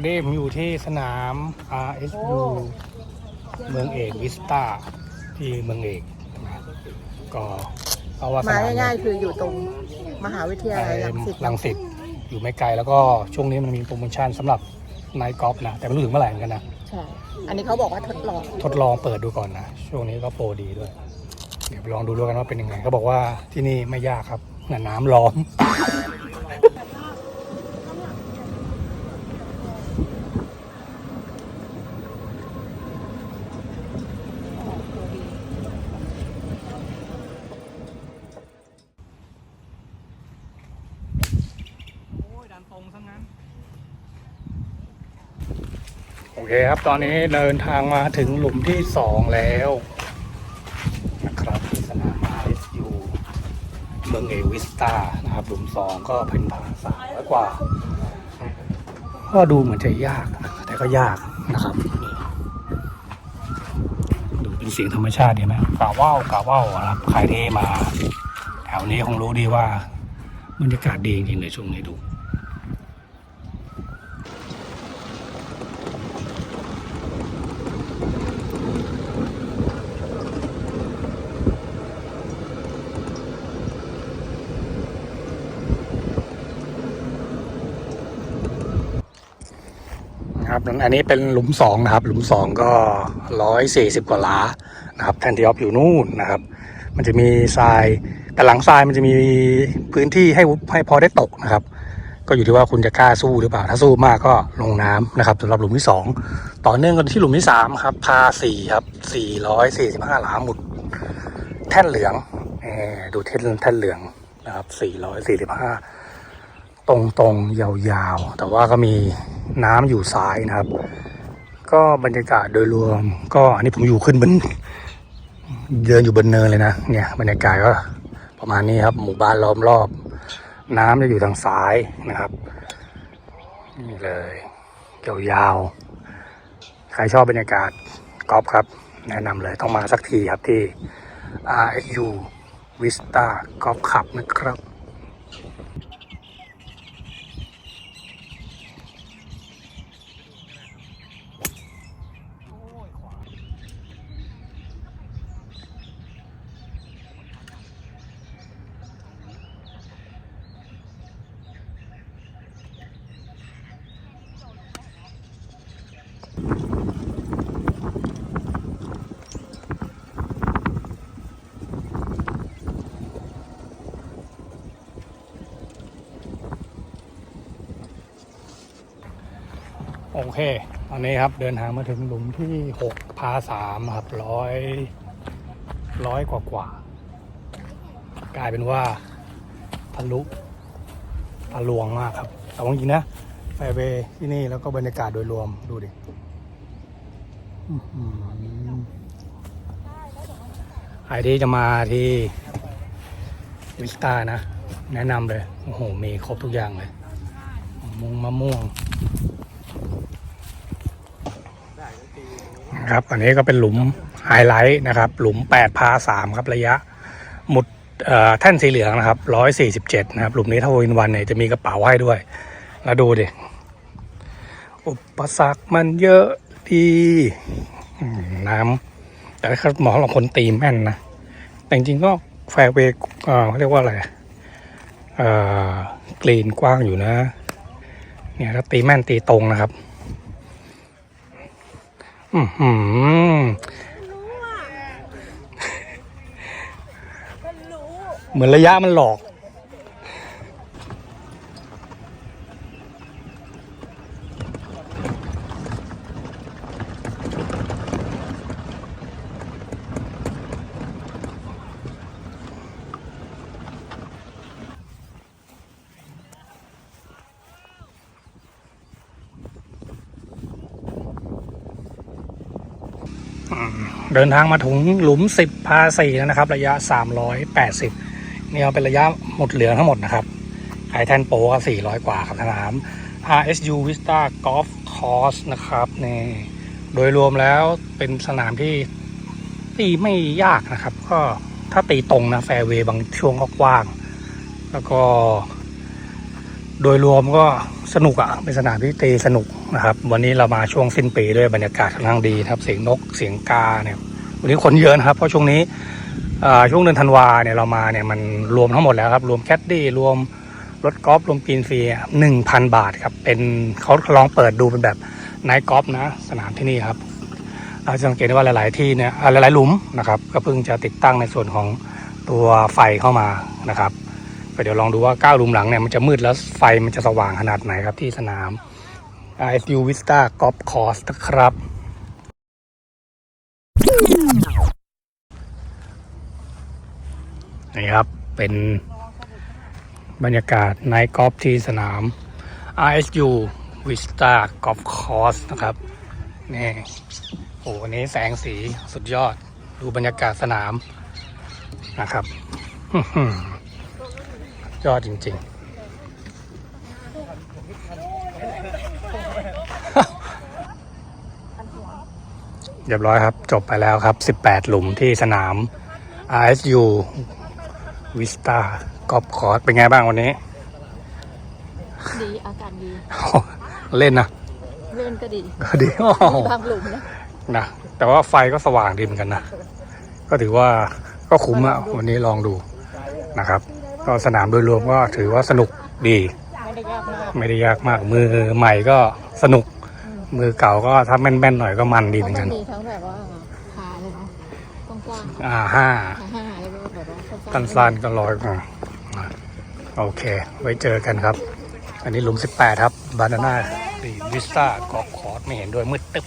วันนี้ผมอยู่ที่สนาม RSU เมืองเอกวิสตาที่เมืองเอกนะก็เพราะว่าสมานามง่ายๆคืออยู่ตรงมหาวิทยาลัยรังสิตลังสิตอยู่ไม่ไกลแล้วก็ช่วงนี้มันมีโปรโมชั่นสำหรับไนท์กอล์ฟนะแต่ไม่รู้ถึงเมื่อไหร่เหมือนกันนะ ใช่อันนี้เขาบอกว่าทดลองทดลองเปิดดูก่อนนะ ช่วงนี้ก็โปรดีด้วย เดี๋ยวไปลองดูด้วยกันว่าเป็นยังไงเขาบอกว่าที่นี่ไม่ยากครับน่ะน้ำล้อม โอ้ยดันตรงซะงั้น โอเคครับ ตอนนี้เดินทางมาถึงหลุมที่สองแล้วนะครับที่สนาม RSU เมืองเอวิสตานะครับ หลุมสองก็เป็นผ่านสามร้อยกว่า ก็ดูเหมือนจะยาก แต่ก็ยากนะครับ ดูเป็นเสียงธรรมชาติดีไหมกาว่าวกาว่าวครับใครที่มา แถวนี้คงรู้ดีว่าบรรยากาศดีจริงเลยช่วงนี้ดู นะครับอันนี้เป็นหลุมสองนะครับ หลุมสองก็ร้อยสี่สิบกว่าหลานะครับแทนที่ออฟอยู่นู่นนะครับ มันจะมีทรายแต่หลังทรายมันจะมีพื้นที่ให้ให้พอได้ตกนะครับ ก็อยู่ที่ว่าคุณจะกล้าสู้หรือเปล่า ถ้าสู้มากก็ลงน้ำนะครับสำหรับหลุมที่สองต่อเนื่องกันที่หลุมที่สามครับพาสี่ครับสี่ร้อยสี่สิบห้าหลาหมุด แท่นเหลืองดูแท่นแท่นเหลืองนะครับสี่ร้อยสี่สิบห้า ตรงๆ ยาวๆ แต่ว่าก็มีน้ำอยู่ซ้ายนะครับ ก็บรรยากาศโดยรวม ก็อันนี้ผมอยู่ขึ้นบนเดินอยู่บนเนินเลยนะ เนี่ยบรรยากาศก็ประมาณนี้ครับ หมู่บ้านล้อมรอบ น้ำจะอยู่ทางซ้ายนะครับนี่เลยยาวๆใครชอบบรรยากาศกอล์ฟครับ แนะนำเลยต้องมาสักทีครับที่ RSU Vista Golf Club นะครับ โอเค ตอนนี้ครับเดินทางมาถึงหลุมที่หกพาสามครับร้อยร้อยกว่ากว่า กลายเป็นว่าทะลุทะลวงมากครับ แต่ว่าจริงนะแฟเวย์ที่นี่แล้วก็บรรยากาศโดยรวมดูดิอื้อหือใครที่จะมาที่วิสตานะ แนะนำเลย โอ้โห มีครบทุกอย่างเลยมะม่วงมะม่วง ครับอันนี้ก็เป็นหลุมไฮไลท์นะครับ หลุม8พา3ครับระยะ หมุดเอ่อแท่นสีเหลืองนะครับ147นะครับ หลุมนี้ถ้าวินวันเนี่ยจะมีกระเป๋าให้ด้วย แล้วดูดิ อุปสรรคมันเยอะดีน้ำแต่ถ้าหมอเราคนตีแม่นนะ แต่จริงก็แฟร์เวย์เขาเรียกว่าอะไรเออกรีนกว้างอยู่นะ เนี่ยถ้าตีแม่นตีตรงนะครับ อือหือเหมือนระยะมันหลอก เดินทางมาถึงหลุม 10 พา4แล้วนะครับ ระยะ 380 นี่เอาเป็นระยะหมดเหลือทั้งหมดนะครับไอแทนโปก็400 กว่าครับสนาม RSU Vista Golf Course นะครับนี่โดยรวมแล้วเป็นสนามที่ตีไม่ยากนะครับ ก็ถ้าตีตรงนะแฟร์เวย์บางช่วงก็กว้าง แล้วก็ โดยรวมก็สนุกอะเป็นสนามที่ตีสนุกนะครับ วันนี้เรามาช่วงสิ้นปีด้วยบรรยากาศค่อนข้างดีนะครับ เสียงนกเสียงกาเนี่ยวันนี้คนเยอะนะครับ เพราะช่วงนี้ช่วงเดือนธันวาเนี่ยเรามาเนี่ยมันรวมทั้งหมดแล้วครับ รวมแคดดี้รวมรถกอล์ฟรวมปีนฟรีหนึ่งพันบาทครับ เป็นเขาลองเปิดดูเป็นแบบนท์กอล์ฟนะ สนามที่นี่ครับ เราจะสังเกตได้ว่าหลาย ๆ ที่เนี่ยหลาย ๆ หลุมนะครับ ก็เพิ่งจะติดตั้งในส่วนของตัวไฟเข้ามานะครับ ก็เดี๋ยวลองดูว่า9หลุมหลังเนี่ยมันจะมืดแล้วไฟมันจะสว่างขนาดไหนครับที่สนาม ISU Vista Golf Course นะครับ นี่ครับ เป็นบรรยากาศไนท์กอล์ฟที่สนาม RSU Vista Golf Course นะครับ นี่ โอ้วันนี้แสงสีสุดยอด ดูบรรยากาศสนามนะครับ ยอดจริง ๆ เรียบร้อยครับ จบไปแล้วครับ 18 หลุมที่สนาม RSU Vista Golf Course เป็นไงบ้างวันนี้ ดี อากาศดี เล่นนะ เล่นก็ดี ก็ดีโอ้โหบางหลุมนะนะแต่ว่าไฟก็สว่างดีเหมือนกันนะ ก็ถือว่าก็คุ้มอะวันนี้ลองดูนะครับ ก็สนามโดยรวมก็ถือว่าสนุกดี ไม่ได้ยากมากไม่ได้ยากมาก มือใหม่ก็สนุก มือเก่าก็ถ้าแม่นๆหน่อยก็มันดีเหมือนกัน มีทั้งแบบว่าพาเลยนะกว้างอ่าห้าๆพาห้าแล้วก็แบบว่ากันสั้นก็ร้อยอะอะโอเค ไว้เจอกันครับ อันนี้หลุม 18 ครับ บานาน่าดีวิสต้ากอล์ฟคอร์สไม่เห็นด้วยมืดตึ๊บ